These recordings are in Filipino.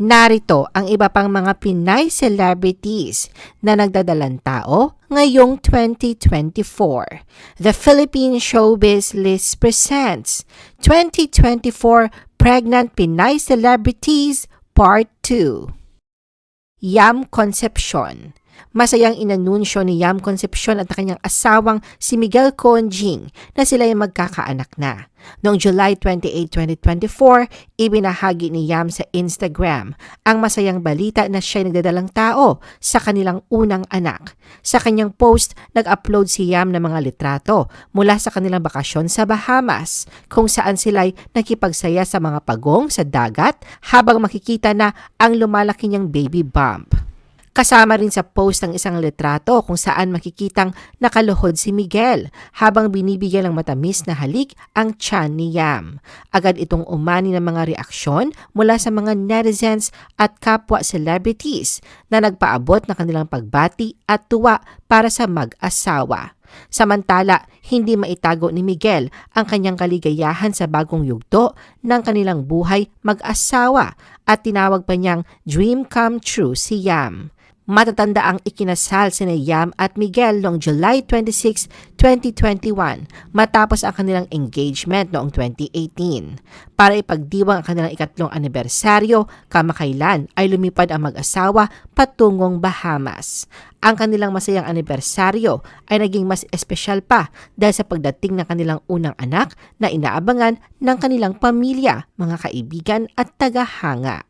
Narito ang iba pang mga Pinay celebrities na nagdadalang tao ngayong 2024. The Philippine Showbiz List presents 2024 Pregnant Pinay Celebrities Part 2. Yam Concepcion Masayang inanunsyo ni Yam Concepcion at kanyang asawang si Miguel Conjing na sila ay magkakaanak na. Noong July 28, 2024, ibinahagi ni Yam sa Instagram ang masayang balita na siya ay nagdadalang tao sa kanilang unang anak. Sa kanyang post, nag-upload si Yam ng mga litrato mula sa kanilang bakasyon sa Bahamas kung saan sila ay nakipagsaya sa mga pagong sa dagat habang makikita na ang lumalaki niyang baby bump. Kasama rin sa post ang isang litrato kung saan makikitang nakaluhod si Miguel habang binibigyan ng matamis na halik ang tiyan ni Yam. Agad itong umani ng mga reaksyon mula sa mga netizens at kapwa celebrities na nagpaabot ng kanilang pagbati at tuwa para sa mag-asawa. Samantala, hindi maitago ni Miguel ang kanyang kaligayahan sa bagong yugto ng kanilang buhay mag-asawa at tinawag pa niyang dream come true si Yam. Matatanda ang ikinasal si Yam at Miguel noong July 26, 2021 matapos ang kanilang engagement noong 2018. Para ipagdiwang ang kanilang ikatlong anibersaryo, kamakailan ay lumipad ang mag-asawa patungong Bahamas. Ang kanilang masayang anibersaryo ay naging mas espesyal pa dahil sa pagdating ng kanilang unang anak na inaabangan ng kanilang pamilya, mga kaibigan at tagahanga.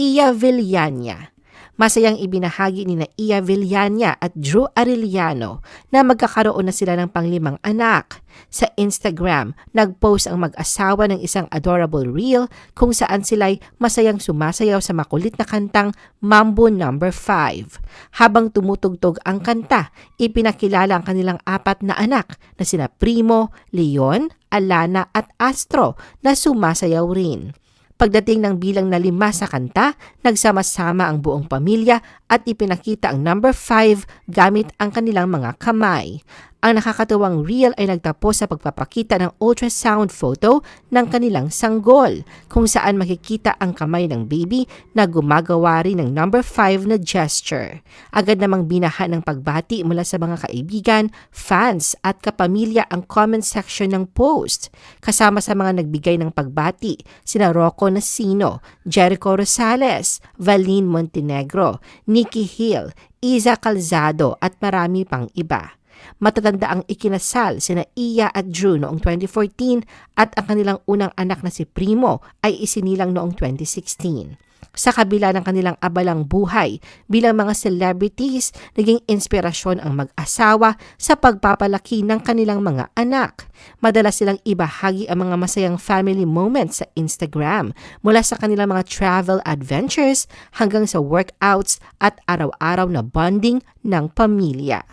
Iya Villania Masayang ibinahagi ni na Iya Villania at Drew Arellano na magkakaroon na sila ng panglimang anak. Sa Instagram, nag-post ang mag-asawa ng isang adorable reel kung saan sila'y masayang sumasayaw sa makulit na kantang Mambo Number no. 5. Habang tumutugtog ang kanta, ipinakilala ang kanilang apat na anak na sina Primo, Leon, Alana at Astro na sumasayaw rin. Pagdating ng bilang na lima sa kanta, nagsama-sama ang buong pamilya at ipinakita ang number 5 gamit ang kanilang mga kamay. Ang nakakatuwang reel ay nagtapos sa pagpapakita ng ultrasound photo ng kanilang sanggol, kung saan makikita ang kamay ng baby na gumagawa rin ng number 5 na gesture. Agad namang binaha ng pagbati mula sa mga kaibigan, fans at kapamilya ang comment section ng post. Kasama sa mga nagbigay ng pagbati, sina Rocco Nasino, Jericho Rosales, Valin Montenegro, Nikki Hill, Iza Calzado at marami pang iba. Matatanda ang ikinasal sina Iya at Drew noong 2014 at ang kanilang unang anak na si Primo ay isinilang noong 2016 sa kabila ng kanilang abalang buhay bilang mga celebrities, naging inspirasyon ang mag-asawa sa pagpapalaki ng kanilang mga anak. Madalas silang ibahagi ang mga masayang family moments sa Instagram mula sa kanilang mga travel adventures hanggang sa workouts at araw-araw na bonding ng pamilya.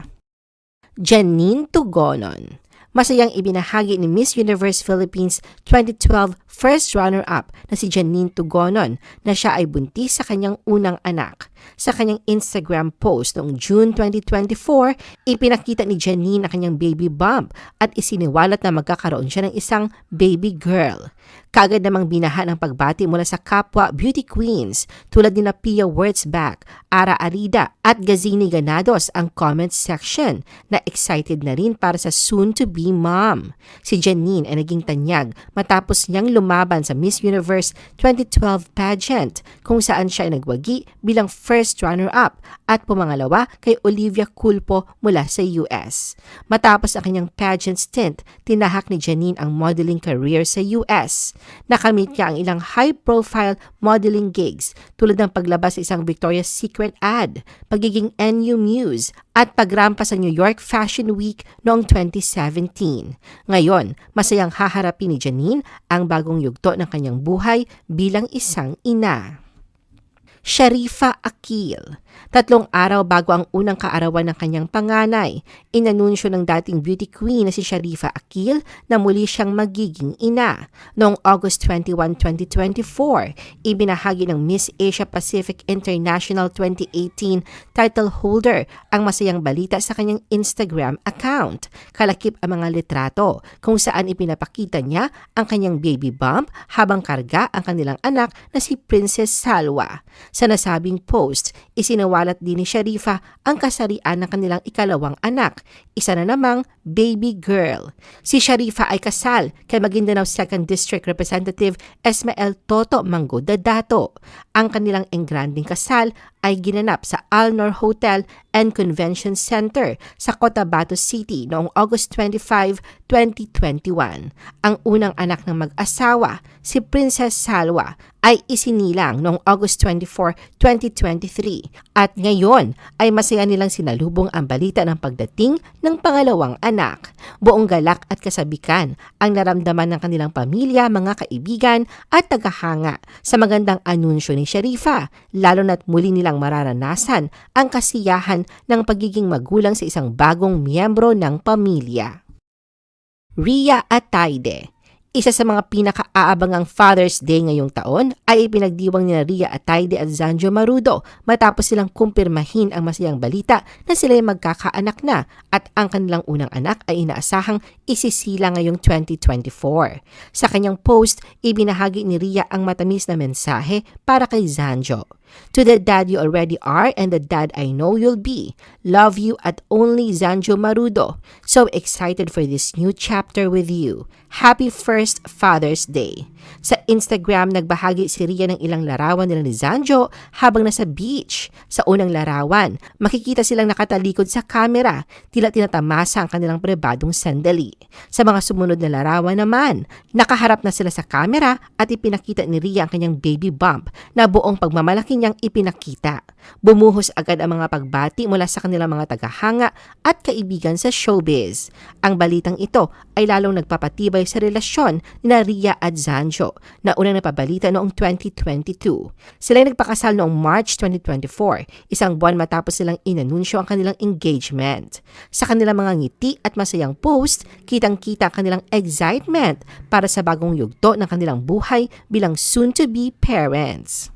Janine Tugonon. Masayang ibinahagi ni Miss Universe Philippines 2012 first runner-up na si Janine Tugonon na siya ay buntis sa kanyang unang anak. Sa kanyang Instagram post noong June 2024, ipinakita ni Janine ang kanyang baby bump at isiniwalat na magkakaroon siya ng isang baby girl. Kagad namang binaha ng pagbati mula sa kapwa beauty queens tulad ni na Pia Wurtzbach, Ara Arida at Gazini Ganados ang comment section na excited na rin para sa soon-to-be mom. Si Janine ay naging tanyag matapos niyang lumaban sa Miss Universe 2012 pageant kung saan siya ay nagwagi bilang first runner-up at pumangalawa kay Olivia Culpo mula sa US. Matapos ang kanyang pageant stint, tinahak ni Janine ang modeling career sa US. Nakamit niya ang ilang high-profile modeling gigs tulad ng paglabas sa isang Victoria's Secret ad, pagiging NU Muse, at pagrampa sa New York Fashion Week noong 2017. Ngayon, masayang haharapin ni Janine ang bagong yugto ng kanyang buhay bilang isang ina. Sharifa Akil. Tatlong araw bago ang unang kaarawan ng kanyang panganay, inanunsyo ng dating beauty queen na si Sharifa Akil na muli siyang magiging ina. Noong August 21, 2024, ibinahagi ng Miss Asia Pacific International 2018 title holder ang masayang balita sa kanyang Instagram account. Kalakip ang mga litrato kung saan ipinapakita niya ang kanyang baby bump habang karga ang kanilang anak na si Princess Salwa. Sa nasabing post, isinawalat din ni Sharifa ang kasarian ng kanilang ikalawang anak, isa na namang baby girl. Si Sharifa ay kasal kay Maguindanao 2nd District Representative Esmael Toto Mango Dadato. Ang kanilang engranding kasal ay ginanap sa Alnor Hotel and Convention Center sa Cotabato City noong August 25, 2021. Ang unang anak ng mag-asawa, si Princess Salwa, ay isinilang noong August 24, 2023 at ngayon ay masaya nilang sinalubong ang balita ng pagdating ng pangalawang anak. Buong galak at kasabikan ang naramdaman ng kanilang pamilya, mga kaibigan at tagahanga sa magandang anunsyo ni Sharifa, lalo na't muli nilang mararanasan ang kasiyahan ng pagiging magulang sa isang bagong miyembro ng pamilya. Ria Ataide isa sa mga pinakaabangang Father's Day ngayong taon ay ipinagdiwang ni Ria Ataide at Zanjo Marudo matapos silang kumpirmahin ang masayang balita na sila ay magkakaanak na at ang kanilang unang anak ay inaasahang isisila ngayong 2024. Sa kanyang post, ibinahagi ni Ria ang matamis na mensahe para kay Zanjo. To the dad you already are and the dad I know you'll be. Love you at only Zanjo Marudo. So excited for this new chapter with you. Happy first Father's Day. Sa Instagram, nagbahagi si Ria ng ilang larawan nila ni Zanjo habang nasa beach. Sa unang larawan, makikita silang nakatalikod sa camera, tila tinatamasa ang kanilang pribadong sandali. Sa mga sumunod na larawan naman, nakaharap na sila sa camera at ipinakita ni Ria ang kanyang baby bump na buong pagmamalaki niyang ipinakita. Bumuhos agad ang mga pagbati mula sa kanilang mga tagahanga at kaibigan sa showbiz. Ang balitang ito ay lalong nagpapatibay sa relasyon ni Ria at Zanjo na unang napabalita noong 2022. Sila ay nagpakasal noong March 2024, isang buwan matapos silang inanunsyo ang kanilang engagement. Sa kanilang mga ngiti at masayang post, kitang-kita ang kanilang excitement para sa bagong yugto ng kanilang buhay bilang soon-to-be parents.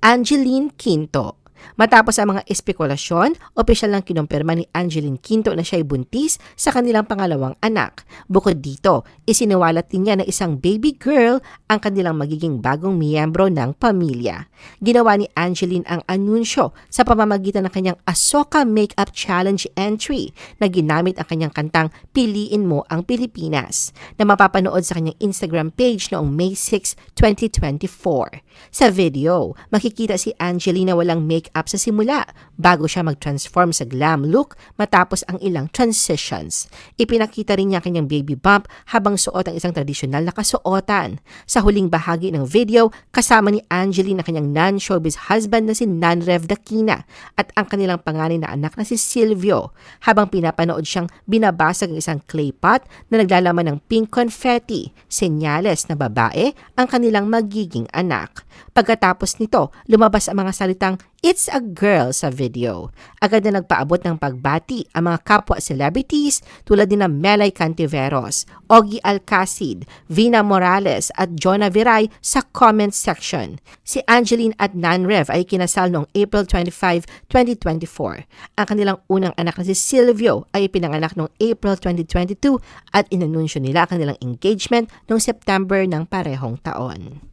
Angeline Quinto Matapos ang mga espekulasyon, opisyal lang kinumpirma ni Angeline Quinto na siya buntis sa kanilang pangalawang anak. Bukod dito, isiniwalat din niya na isang baby girl ang kanilang magiging bagong miyembro ng pamilya. Ginawa ni Angeline ang anunsyo sa pamamagitan ng kanyang Asoka Makeup Challenge entry na ginamit ang kanyang kantang Piliin Mo ang Pilipinas na mapapanood sa kanyang Instagram page noong May 6, 2024. Sa video, makikita si Angeline na walang makeup sa simula bago siya mag-transform sa glam look matapos ang ilang transitions. Ipinakita rin niya kanyang baby bump habang suot ang isang tradisyonal na kasuotan. Sa huling bahagi ng video, kasama ni Angeline na kanyang non-showbiz husband na si Nanrev Dakina at ang kanilang panganay na anak na si Silvio habang pinapanood siyang binabasag ang isang clay pot na naglalaman ng pink confetti, senyales na babae ang kanilang magiging anak. Pagkatapos nito, lumabas ang mga salitang It's a Girl sa video. Agad na nagpaabot ng pagbati ang mga kapwa celebrities tulad ni na Melay Cantiveros, Ogie Alcacid, Vina Morales at Jonah Viray sa comment section. Si Angeline at Nanrev ay kinasal noong April 25, 2024. Ang kanilang unang anak na si Silvio ay pinanganak noong April 2022 at inanunsyo nila ang kanilang engagement noong September ng parehong taon.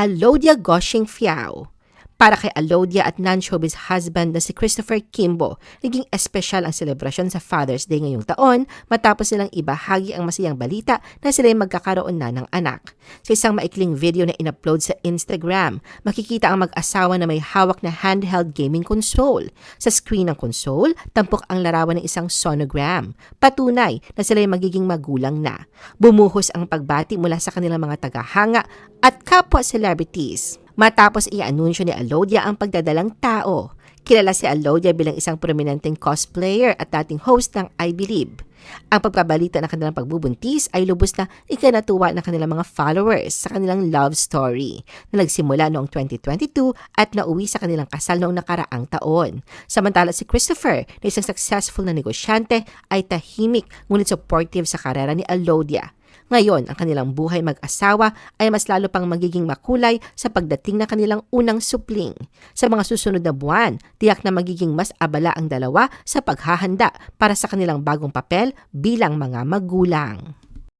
Alodia Goshing Fiao para kay Alodia at non-showbiz husband na si Christopher Kimbo, naging espesyal ang selebrasyon sa Father's Day ngayong taon matapos silang ibahagi ang masayang balita na sila ay magkakaroon na ng anak. Sa isang maikling video na inupload sa Instagram, makikita ang mag-asawa na may hawak na handheld gaming console. Sa screen ng console, tampok ang larawan ng isang sonogram. Patunay na sila ay magiging magulang na. Bumuhos ang pagbati mula sa kanilang mga tagahanga at kapwa celebrities. Matapos i-anunsyo ni Alodia ang pagdadalang tao, Kilala si Alodia bilang isang prominenteng cosplayer at dating host ng I Believe. Ang pagkabalita ng kanilang pagbubuntis ay lubos na ikanatuwa ng kanilang mga followers sa kanilang love story na nagsimula noong 2022 at nauwi sa kanilang kasal noong nakaraang taon. Samantala si Christopher na isang successful na negosyante ay tahimik ngunit supportive sa karera ni Alodia. Ngayon, ang kanilang buhay mag-asawa ay mas lalo pang magiging makulay sa pagdating ng kanilang unang supling. Sa mga susunod na buwan, tiyak na magiging mas abala ang dalawa sa paghahanda para sa kanilang bagong papel bilang mga magulang.